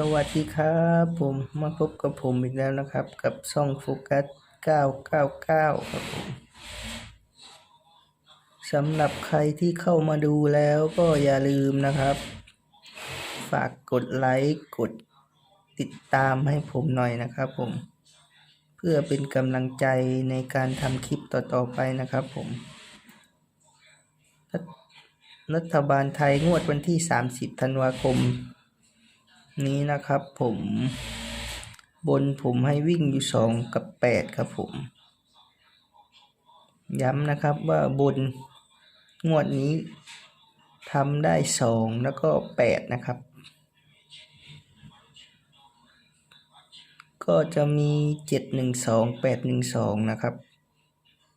สวัสดีครับผมมาพบกับผมอีกแล้วนะครับ กับช่องโฟกัส 999 ครับผมสำหรับใครที่เข้ามาดูแล้วก็อย่าลืมนะครับ ฝากกดไลค์กดติดตามให้ผมหน่อยนะครับผม เพื่อเป็นกำลังใจในการทำคลิปต่อๆไปนะครับผมรัฐรัฐบาลไทยงวดวันที่ 30 ธันวาคม นี้นะครับผมบนผมให้วิ่งอยู่สองกับแปดครับผม ย้ำนะครับว่าบนงวดนี้ทำได้สองแล้วก็แปดนะครับ ก็จะมีเจ็ดหนึ่งสองแปดหนึ่งสองนะครับ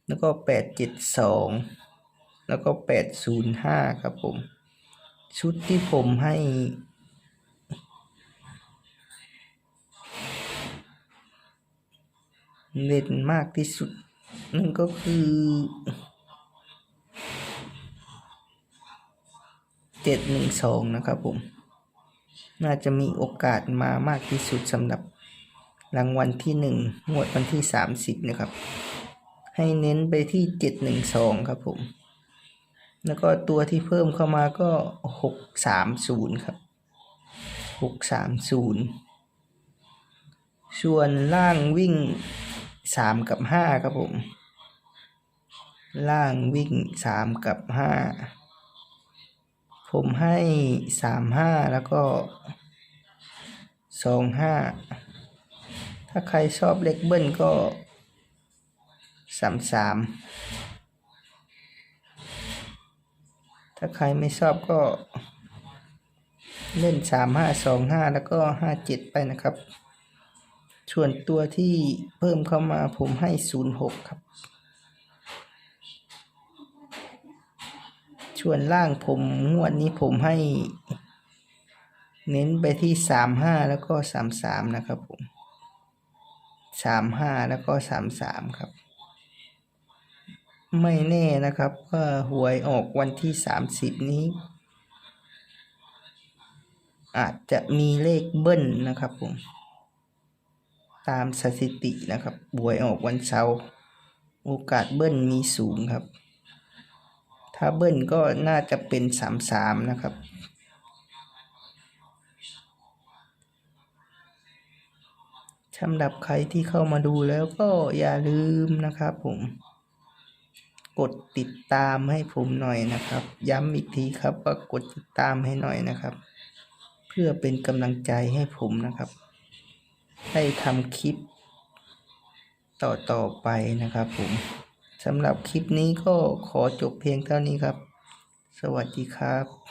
แล้วก็แปดเจ็ดสองแล้วก็แปดศูนย์ห้าครับผม ชุดที่ผมให้ เด่นมากที่สุด นั่นก็คือเจ็ดหนึ่งสองนะครับผม น่าจะมีโอกาสมามากที่สุดสำหรับรางวัลที่หนึ่งงวดวันที่สามสิบนะครับ ให้เน้นไปที่เจ็ดหนึ่งสองครับผม แล้วก็ตัวที่เพิ่มเข้ามาก็หกสามศูนย์ครับหกสามศูนย์ส่วนล่างวิ่ง สามกับห้าครับผม ล่างวิ่งสามกับห้าผมให้สามห้าแล้วก็สองห้าถ้าใครชอบเลขเบิ้ลก็สามสามถ้าใครไม่ชอบก็เล่นสามห้าสองห้าแล้วก็ห้าเจ็ดไปนะครับ ส่วนตัวที่เพิ่มเข้ามาผมให้ศูนย์หกครับ ส่วนล่างผมงวดนี้ผมให้ เน้นไปที่สามห้าแล้วก็สามสามนะครับผมสามห้าแล้วก็สามสามครับ ไม่แน่นะครับว่าหวยออกวันที่สามสิบนี้ อาจจะมีเลขเบิ้ลนะครับผม ตามสถิตินะครับบวยออกวันเสาร์โอกาสเบิ้ลมีสูงครับ ถ้าเบิ้ลก็น่าจะเป็นสามสามนะครับ สำหรับใครที่เข้ามาดูแล้วก็อย่าลืมนะครับผม กดติดตามให้ผมหน่อยนะครับ ย้ำอีกทีครับว่ากดติดตามให้หน่อยนะครับ เพื่อเป็นกำลังใจให้ผมนะครับ ให้ทำคลิปต่อต่อไปนะครับผมสำหรับคลิปนี้ก็ขอจบเพียงเท่านี้ครับ สวัสดีครับ